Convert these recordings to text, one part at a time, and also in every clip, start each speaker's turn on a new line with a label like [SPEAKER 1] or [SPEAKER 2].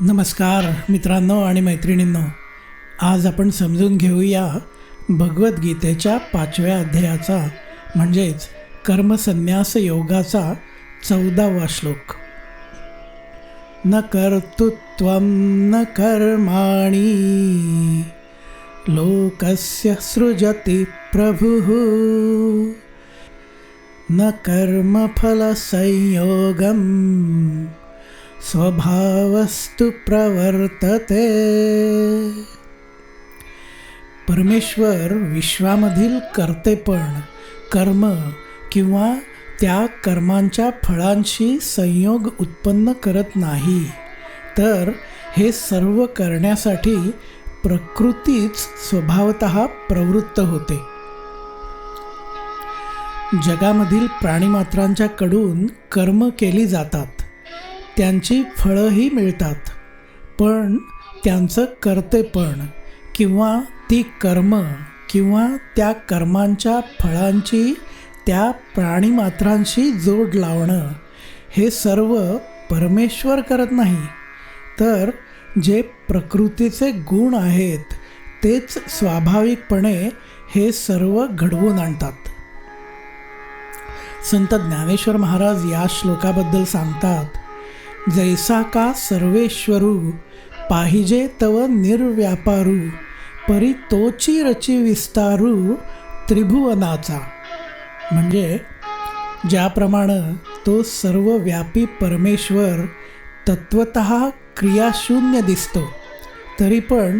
[SPEAKER 1] नमस्कार मित्रांनो आणि मैत्रिणींनो आज आपण समजून घेऊया भगवद्गीतेच्या पाचव्या अध्यायाचा म्हणजेच कर्मसन्यास योगाचा चौदावा श्लोक. न कर्तृत्व न कर्माणी लोकस्य सृजति प्रभुः। न कर्मफलसंयोगम् स्वभावस्तु प्रवर्तते। परमेश्वर विश्वामधील कर्तेपण कर्म किंवा त्या कर्मांच्या फळांशी संयोग उत्पन्न करत नाही तर हे सर्व करण्यासाठी प्रकृतीच स्वभावत प्रवृत्त होते. जगामधील प्राणीमात्रांच्याकडून कर्म केली जातात. त्यांची फळंही मिळतात. पण त्यांचं कर्तेपण किंवा ती कर्म किंवा त्या कर्मांच्या फळांची त्या प्राणीमात्रांशी जोड लावणं हे सर्व परमेश्वर करत नाही. तर जे प्रकृतीचे गुण आहेत तेच स्वाभाविकपणे हे सर्व घडवून आणतात. संत ज्ञानेश्वर महाराज या श्लोकाबद्दल सांगतात जैसा का सर्वेश्वरू पाहिजे तव निर्व्यापारू परी तोची रची विस्तारू त्रिभुवनाचा. म्हणजे ज्याप्रमाणे तो सर्वव्यापी परमेश्वर तत्वत क्रियाशून्य दिसतो तरी पण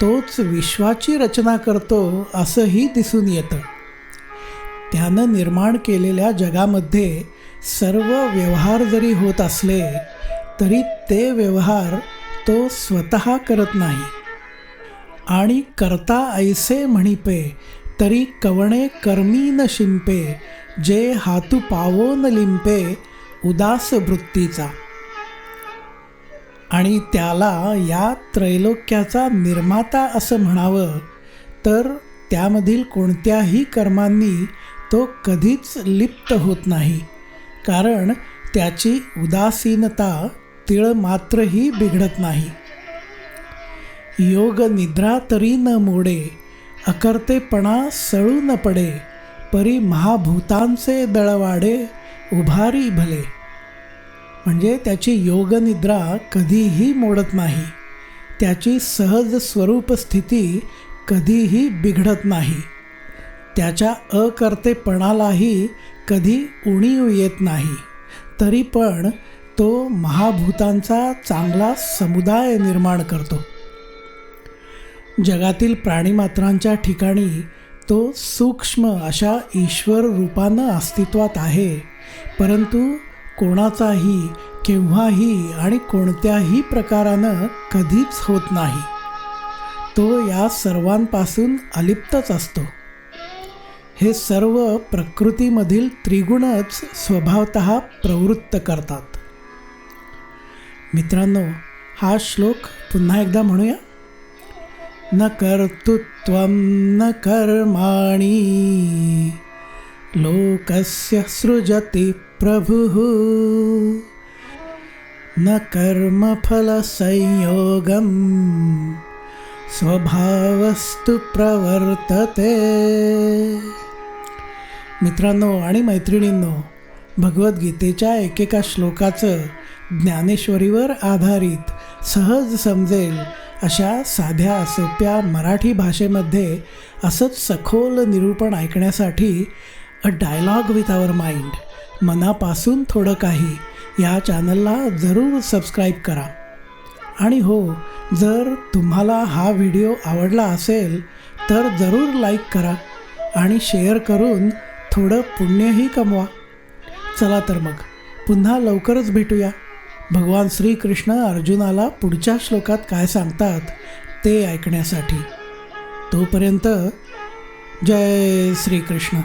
[SPEAKER 1] तोच विश्वाची रचना करतो असंही दिसून येतं. त्यानं निर्माण केलेल्या जगामध्ये सर्व व्यवहार जरी होत असले तरी ते व्यवहार तो स्वतः करत नाही. आणि करता ऐसे म्हणिपे तरी कवणे कर्मी न शिंपे जे हातू पावो न लिंपे उदास वृत्तीचा. आणि त्याला या त्रैलोक्याचा निर्माता असं म्हणावं तर त्यामधील कोणत्याही कर्मांनी तो कधीच लिप्त होत नाही. कारण त्याची उदासीनता तिळ मात्रही बिघडत नाही. योग निद्रा तरी न मोडे अकर्तेपणा सळू न पडे परी महाभूतांचे दळवाडे उभारी भले. म्हणजे त्याची योगनिद्रा कधीही मोडत नाही. त्याची सहज स्वरूप स्थिती कधीही बिघडत नाही. त्याच्या अकर्तेपणालाही कधी उणीव येत नाही तरी पण तो महाभूतांचा चांगला समुदाय निर्माण करतो. जगातील प्राणीमात्रांच्या ठिकाणी तो सूक्ष्म अशा ईश्वर रूपानं अस्तित्वात आहे परंतु कोणाचाही केव्हाही आणि कोणत्याही प्रकारानं कधीच होत नाही. तो या सर्वांपासून अलिप्तच असतो. हे सर्व प्रकृतीमधील त्रिगुणच स्वभावत प्रवृत्त करतात. मित्रांनो हा श्लोक पुन्हा एकदा म्हणूया. न कर्तृत्व न कर्माणी लोकस्य सृजति प्रभु। न कर्मफलसंयोगं स्वभावस्तु प्रवर्तते। मित्रांनो आणि मैत्रिणींनो भगवद्गीतेच्या एकेका श्लोकाचं ज्ञानेश्वरीवर आधारित सहज समजेल अशा साध्या सोप्या मराठी भाषेमध्ये असंच सखोल निरूपण ऐकण्यासाठी a dialogue with our mind मनापासून थोडं काही या चॅनलला जरूर सबस्क्राईब करा. आणि हो जर तुम्हाला हा व्हिडिओ आवडला असेल तर जरूर लाईक करा आणि शेअर करून थोडं पुण्यही कमवा. चला तर मग पुन्हा लवकरच भेटूया. भगवान श्रीकृष्ण अर्जुनाला पुढच्या श्लोकात काय सांगतात ते ऐकण्यासाठी. तोपर्यंत जय श्रीकृष्ण.